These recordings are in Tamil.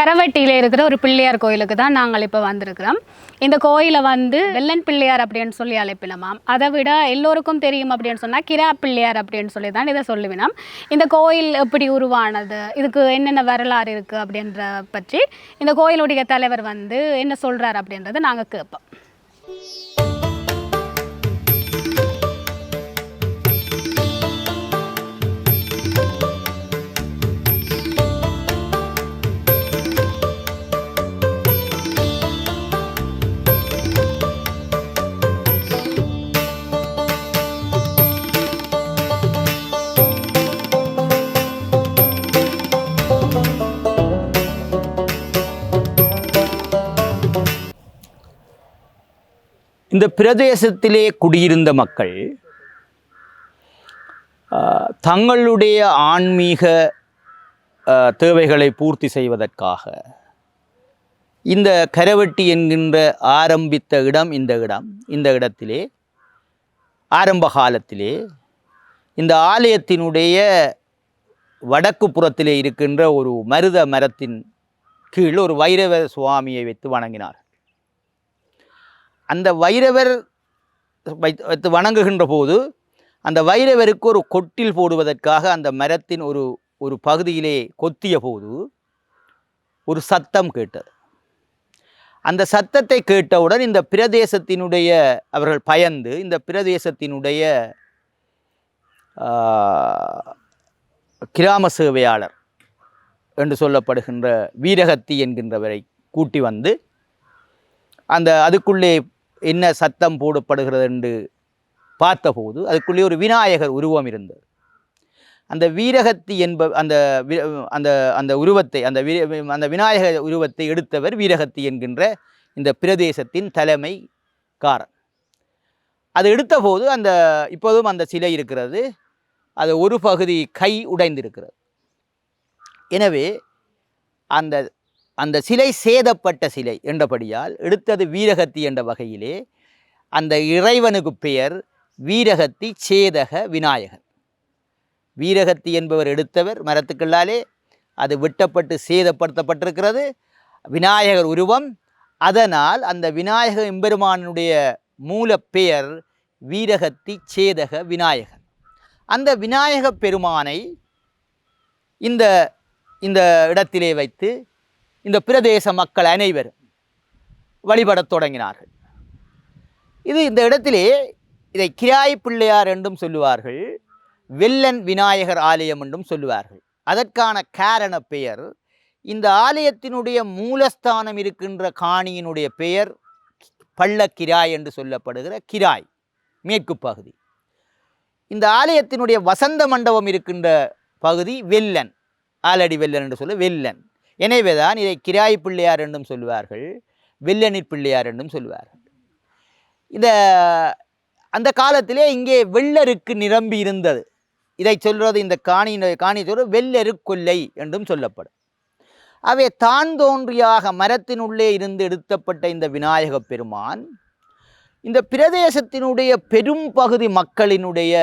கரவட்டியில் இருக்கிற ஒரு பிள்ளையார் கோயிலுக்கு தான் நாங்கள் இப்போ வந்திருக்கிறோம். இந்த கோயிலை வந்து வெள்ளன் பிள்ளையார் அப்படின்னு சொல்லி அழைப்பினமாம். அதை விட எல்லோருக்கும் தெரியும் அப்படின்னு சொன்னால் கிரா பிள்ளையார் அப்படின்னு சொல்லி தான் இதை சொல்லுவினோம். இந்த கோயில் எப்படி உருவானது? இதுக்கு என்னென்ன வரலாறு இருக்குது அப்படின்ற பற்றி இந்த கோயிலுடைய தலைவர் வந்து என்ன சொல்கிறார் அப்படின்றத நாங்கள் கேட்போம். இந்த பிரதேசத்திலே குடியிருந்த மக்கள் தங்களுடைய ஆன்மீக தேவைகளை பூர்த்தி செய்வதற்காக இந்த கரவெட்டி என்கின்ற ஆரம்பித்த இடம் இந்த இடம். இந்த இடத்திலே ஆரம்ப காலத்திலே இந்த ஆலயத்தினுடைய வடக்கு புறத்திலே இருக்கின்ற ஒரு மருத மரத்தின் கீழ் ஒரு வைரவ சுவாமியை வைத்து வணங்கினார். அந்த வைரவர் வைத்து வைத்து வணங்குகின்ற போது அந்த வைரவருக்கு ஒரு கொட்டில் போடுவதற்காக அந்த மரத்தின் ஒரு ஒரு பகுதியிலே கொத்திய போது ஒரு சத்தம் கேட்டது. அந்த சத்தத்தை கேட்டவுடன் இந்த பிரதேசத்தினுடைய அவர்கள் பயந்து இந்த பிரதேசத்தினுடைய கிராம சேவையாளர் என்று சொல்லப்படுகின்ற வீரகத்தி என்கின்றவரை கூட்டி வந்து அந்த அதுக்குள்ளே என்ன சத்தம் போடப்படுகிறது என்று பார்த்தபோது அதுக்குள்ளே ஒரு விநாயகர் உருவம் இருந்தது. அந்த வீரகத்தி என்ப அந்த வி- அந்த அந்த உருவத்தை அந்த வீ அந்த விநாயகர் உருவத்தை எடுத்தவர் வீரகத்தி என்கின்ற இந்த பிரதேசத்தின் தலைமை காரன் அது எடுத்தபோது அந்த இப்போதும் அந்த சிலை இருக்கிறது. அது ஒரு பகுதி கை உடைந்திருக்கிறது. எனவே அந்த அந்த சிலை சேதப்பட்ட சிலை என்றபடியால் எடுத்தது வீரகத்தி என்ற வகையிலே. அந்த இறைவனுக்கு பெயர் வீரகத்தி சேதக விநாயகர் வீரகத்தி என்பவர் எடுத்தவர் மரத்துக்குள்ளாலே அது வெட்டப்பட்டு சேதப்படுத்தப்பட்டிருக்கிறது. விநாயகர் உருவம். அதனால் அந்த விநாயக எம்பெருமானுடைய மூல பெயர் வீரகத்தி சேதக விநாயகர் அந்த விநாயக பெருமானை இந்த இந்த இடத்திலே வைத்து இந்த பிரதேச மக்கள் அனைவரும் வழிபடத் தொடங்கினார்கள். இது இந்த இடத்திலே இதை கிராய் பிள்ளையார் என்றும் சொல்லுவார்கள் வெள்ளன் விநாயகர் ஆலயம் என்றும் சொல்லுவார்கள். அதற்கான காரண பெயர் இந்த ஆலயத்தினுடைய மூலஸ்தானம் இருக்கின்ற காணியினுடைய பெயர் பள்ளக்கிராய் என்று சொல்லப்படுகிற கிராய் மேற்கு பகுதி. இந்த ஆலயத்தினுடைய வசந்த மண்டபம் இருக்கின்ற பகுதி வெள்ளன் ஆலடி வெள்ளன் என்று சொல்ல வெள்ளன். எனவேதான் இதை கிராய் பிள்ளையார் என்றும் சொல்லுவார்கள் வெள்ளநீர் பிள்ளையார் என்றும் சொல்லுவார்கள். இந்த அந்த காலத்திலே இங்கே வெள்ளருக்கு நிரம்பி இருந்தது. இதை சொல்கிறது இந்த காணி காணி சொல்ற வெள்ளரு கொல்லை என்றும் சொல்லப்படும். அவை தான் தோன்றியாக மரத்தினுள்ளே இருந்து எடுத்தப்பட்ட இந்த விநாயக பெருமான் இந்த பிரதேசத்தினுடைய பெரும் பகுதி மக்களினுடைய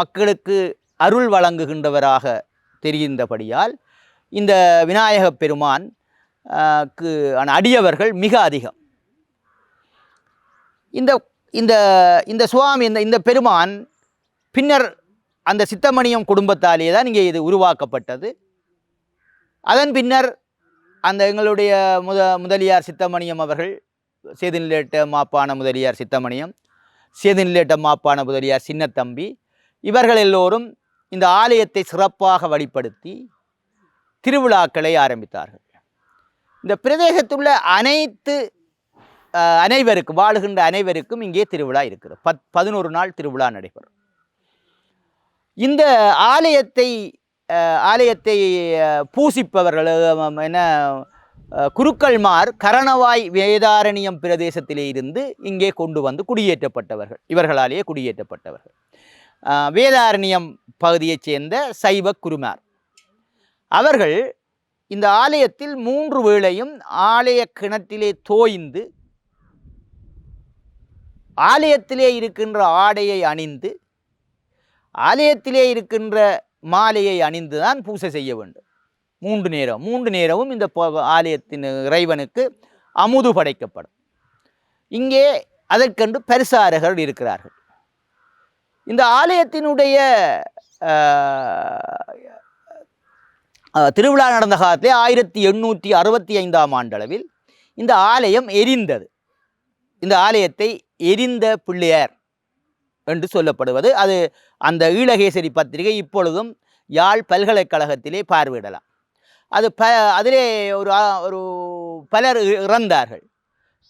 மக்களுக்கு அருள் வழங்குகின்றவராக தெரிகின்றபடியால் இந்த விநாயக பெருமான் க்கு ஆன அடியவர்கள் மிக அதிகம். இந்த இந்த இந்த சுவாமி இந்த இந்த பெருமான் பின்னர் அந்த சித்தமணியம் குடும்பத்தாலேயே தான் இங்கே இது உருவாக்கப்பட்டது. அதன் பின்னர் அந்த எங்களுடைய முத முதலியார் சித்தமணியம் அவர்கள் சேதுநிலேட்ட மாப்பான முதலியார் சித்தமணியம் சேதுநிலேட்ட மாப்பான முதலியார் சின்னத்தம்பி இவர்கள் எல்லோரும் இந்த ஆலயத்தை சிறப்பாக வழிப்படுத்தி திருவிழாக்களை ஆரம்பித்தார்கள். இந்த பிரதேசத்துள்ள அனைத்து அனைவருக்கும் வாழுகின்ற அனைவருக்கும் இங்கே திருவிழா இருக்கிறது. பத் பதினோரு நாள் திருவிழா நடைபெறும். இந்த ஆலயத்தை ஆலயத்தை பூசிப்பவர்கள் என்ன குருக்கள்மார் கரணவாய் வேதாரண்யம் பிரதேசத்திலே இருந்து இங்கே கொண்டு வந்து குடியேற்றப்பட்டவர்கள். இவர்களாலேயே குடியேற்றப்பட்டவர்கள். வேதாரண்யம் பகுதியைச் சேர்ந்த சைவ குருமார். அவர்கள் இந்த ஆலயத்தில் மூன்று வேளையும் ஆலய கிணத்திலே தோய்ந்து ஆலயத்திலே இருக்கின்ற ஆடையை அணிந்து ஆலயத்திலே இருக்கின்ற மாலையை அணிந்து தான் பூசை செய்ய வேண்டும். மூன்று நேரம் மூன்று நேரமும் இந்த ஆலயத்தின் இறைவனுக்கு அமுது படைக்கப்படும். இங்கே அதற்கென்று பரிசாரகர் இருக்கிறார்கள். இந்த ஆலயத்தினுடைய திருவிழா நடந்த காலத்திலே ஆயிரத்தி எண்ணூற்றி அறுபத்தி ஐந்தாம் ஆண்டளவில் இந்த ஆலயம் எரிந்தது. இந்த ஆலயத்தை எரிந்த பிள்ளையார் என்று சொல்லப்படுவது. அது அந்த ஈழகேசரி பத்திரிகை இப்பொழுதும் யாழ் பல்கலைக்கழகத்திலே பார்வையிடலாம். அது ப அதிலே ஒரு ஒரு பலர் இ- இறந்தார்கள்.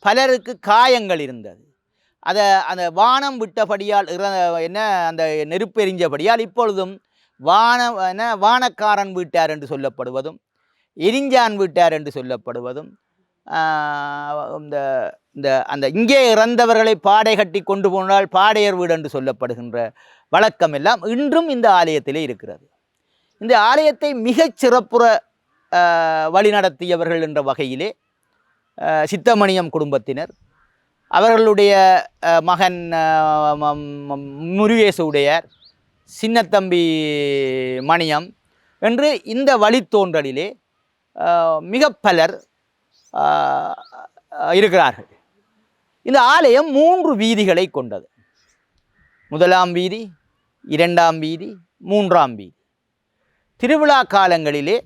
பலருக்கு காயங்கள் இருந்தது. அதை அந்த வானம் விட்டபடியால் இற என்ன அந்த நெருப்பு எரிஞ்சபடியால் இப்பொழுதும் வான என்ன வானக்காரன் வீட்டார் என்று சொல்லப்படுவதும் எரிஞ்சான் வீட்டார் என்று சொல்லப்படுவதும் இந்த இந்த அந்த இங்கே இறந்தவர்களை பாடை கட்டி கொண்டு போனால் பாடையர் வீடு என்று சொல்லப்படுகின்ற வழக்கம் எல்லாம் இன்றும் இந்த ஆலயத்திலே இருக்கிறது. இந்த ஆலயத்தை மிகச் சிறப்புற வழிநடத்தியவர்கள் என்ற வகையிலே சித்தமணியம் குடும்பத்தினர் அவர்களுடைய மகன் மகன் ஆஹ், சின்னத்தம்பி மணியம் என்று இந்த வழித்தோன்றலிலே மிக பலர் இருக்கிறார்கள். இந்த ஆலயம் மூன்று வீதிகளை கொண்டது. முதலாம் வீதி இரண்டாம் வீதி மூன்றாம் வீதி. திருவிழா காலங்களிலே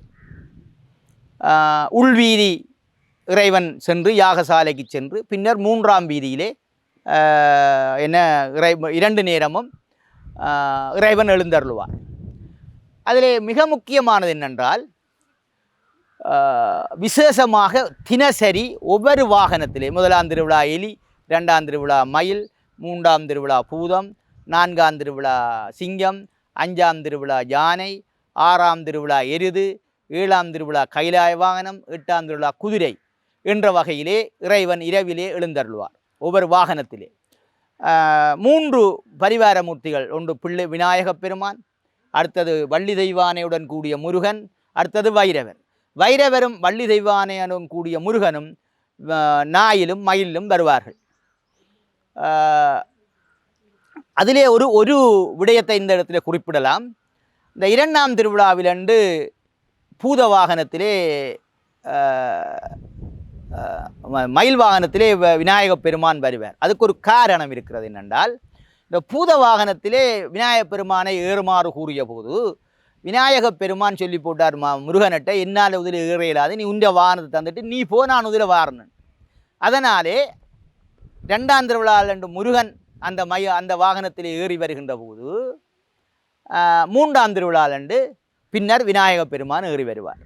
உள்வீதி இறைவன் சென்று யாகசாலைக்கு சென்று பின்னர் மூன்றாம் வீதியிலே என்ன இறை இரண்டு நேரமும் இறைவன் எழுந்தருளுவார். அதிலே மிக முக்கியமானது என்னென்றால் விசேஷமாக தினசரி ஒவ்வொரு வாகனத்திலே முதலாம் திருவிழா எலி ரெண்டாம் திருவிழா மயில் மூன்றாம் திருவிழா பூதம் நான்காம் திருவிழா சிங்கம் அஞ்சாம் திருவிழா யானை ஆறாம் திருவிழா எருது ஏழாம் திருவிழா கைலாய வாகனம் எட்டாம் திருவிழா குதிரை என்ற வகையிலே இறைவன் இரவிலே எழுந்தருள்வார் ஒவ்வொரு வாகனத்திலே. மூன்று பரிவார மூர்த்திகள் ஒன்று பிள்ளை விநாயகப் பெருமான் அடுத்தது வள்ளி தெய்வானையுடன் கூடிய முருகன் அடுத்தது வைரவர். வைரவரும் வள்ளி தெய்வானையுடன் கூடிய முருகனும் நாயிலும் மயிலும் வருவார்கள். அதிலே ஒரு ஒரு விடயத்தை இந்த இடத்துல குறிப்பிடலாம். இந்த இரண்டாம் திருவிழாவிலண்டு பூத வாகனத்திலே மயில் வாகனத்திலே வ- விநாயகப் பெருமான் வருவார். அதுக்கு ஒரு காரணம் இருக்கிறது என்னென்றால் இந்த பூத வாகனத்திலே விநாயகப் பெருமானை ஏறுமாறு கூறிய போது விநாயகப் பெருமான் சொல்லி போட்டார் மா முருகன்கிட்ட என்னால் உதில் ஏற இயலாது நீ உண்ட வாகனத்தை தந்துட்டு நீ போ நான் உதில் வாரணும் அதனாலே ரெண்டாம் திருவிழாவில் என்று முருகன் அந்த மய அந்த வாகனத்தில் ஏறி வருகின்ற போது மூன்றாம் திருவிழாலண்டு பின்னர் விநாயகப் பெருமான் ஏறி வருவார்.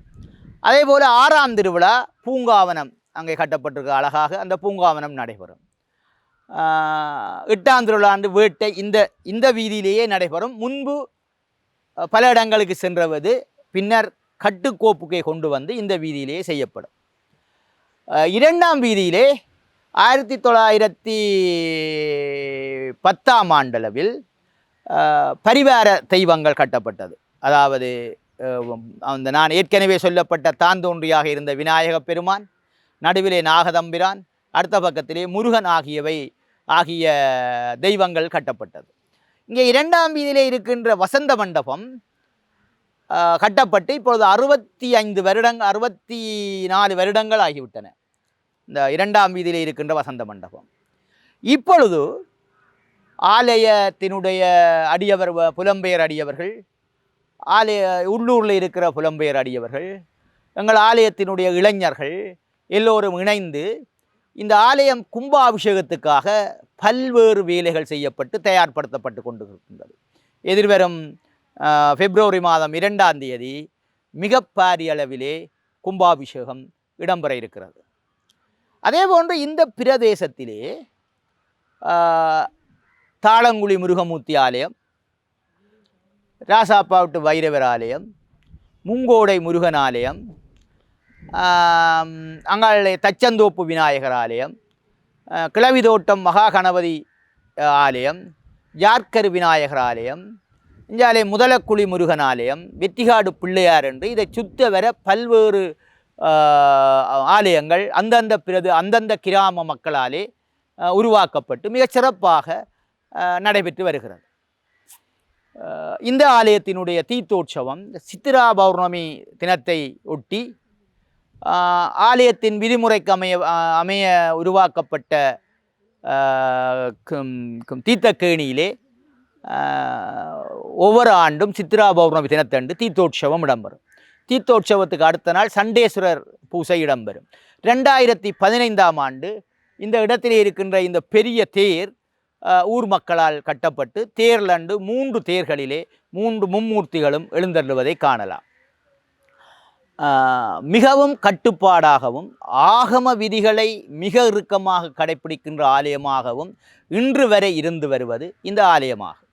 அதே போல் ஆறாம் திருவிழா பூங்காவனம் அங்கே கட்டப்பட்டிருக்க அழகாக அந்த பூங்காவனம் நடைபெறும். எட்டாம் திருவிழாண்டு வேட்டை இந்த இந்த வீதியிலேயே நடைபெறும். முன்பு பல இடங்களுக்கு சென்றவது பின்னர் கட்டுக்கோப்புக்கை கொண்டு வந்து இந்த வீதியிலேயே செய்யப்படும். இரண்டாம் வீதியிலே ஆயிரத்தி தொள்ளாயிரத்தி பத்தாம் ஆண்டளவில் பரிவார தெய்வங்கள் கட்டப்பட்டது. அதாவது அந்த நான் ஏற்கனவே சொல்லப்பட்ட தாந்தோன்றியாக இருந்த விநாயகப் பெருமான் நடுவிலே நாகதம்பிரான் அடுத்த பக்கத்திலே முருகன் ஆகியவை ஆகிய தெய்வங்கள் கட்டப்பட்டது. இங்கே இரண்டாம் வீதியிலே இருக்கின்ற வசந்த மண்டபம் கட்டப்பட்டு இப்பொழுது அறுபத்தி ஐந்து வருடங் அறுபத்தி நாலு வருடங்கள் ஆகிவிட்டன. இந்த இரண்டாம் வீதியிலே இருக்கின்ற வசந்த மண்டபம். இப்பொழுது ஆலயத்தினுடைய அடியவர் வ- புலம்பெயர் அடியவர்கள் ஆலய உள்ளூரில் இருக்கிற புலம்பெயர் அடியவர்கள் எங்கள் ஆலயத்தினுடைய இளைஞர்கள் எல்லோரும் இணைந்து இந்த ஆலயம் கும்பாபிஷேகத்துக்காக பல்வேறு வேலைகள் செய்யப்பட்டு தயார்படுத்தப்பட்டு கொண்டு இருக்கின்றது எதிர்வரும் பிப்ரவரி மாதம் இரண்டாம் தேதி மிக பாரிய அளவிலே கும்பாபிஷேகம் இடம்பெற இருக்கிறது. அதே போன்று இந்த பிரதேசத்திலே தாளங்குழி முருகமூர்த்தி ஆலயம் ராசாப்பாவுட்டு வைரவர் ஆலயம் முங்கோடை முருகன் ஆலயம் ஆம், தச்சந்தோப்பு விநாயகர் ஆலயம் கிளவிதோட்டம் மகா கணபதி ஆலயம் ஜார்க்கர் விநாயகர் ஆலயம் இஞ்சாலே முதலக்குழி முருகன் ஆலயம் வெற்றிகாடு பிள்ளையார் என்று இதை சுத்த வர பல்வேறு ஆலயங்கள் அந்தந்த பிரது அந்தந்த கிராம மக்களாலே உருவாக்கப்பட்டு மிகச்சிறப்பாக நடைபெற்று வருகிறது இந்த ஆலயத்தினுடைய தீர்த்தோற்சவம் சித்திரா பௌர்ணமி தினத்தை ஒட்டி ஆலயத்தின் விதிமுறைக்கு அமைய அமைய உருவாக்கப்பட்ட கும்- கும் தீர்த்தக்கேணியிலே ஒவ்வொரு ஆண்டும் சித்ரா பௌர்ணமி தினத்தன்று தீர்த்தோற்சவம் இடம்பெறும். தீர்த்தோற்சவத்துக்கு அடுத்த நாள் சண்டேஸ்வரர் பூசை இடம்பெறும். ரெண்டாயிரத்தி பதினைந்தாம் ஆண்டு இந்த இடத்திலே இருக்கின்ற இந்த பெரிய தேர் ஊர் மக்களால் கட்டப்பட்டு தேர்லண்டு மூன்று தேர்களிலே மூன்று மும்மூர்த்திகளும் எழுந்தருள்வதை காணலாம். மிகவும் கட்டுப்பாடாகவும் ஆகம விதிகளை மிக இறுக்கமாக கடைப்பிடிக்கின்ற ஆலயமாகவும் இன்று வரை இருந்து வருவது இந்த ஆலயமாகும்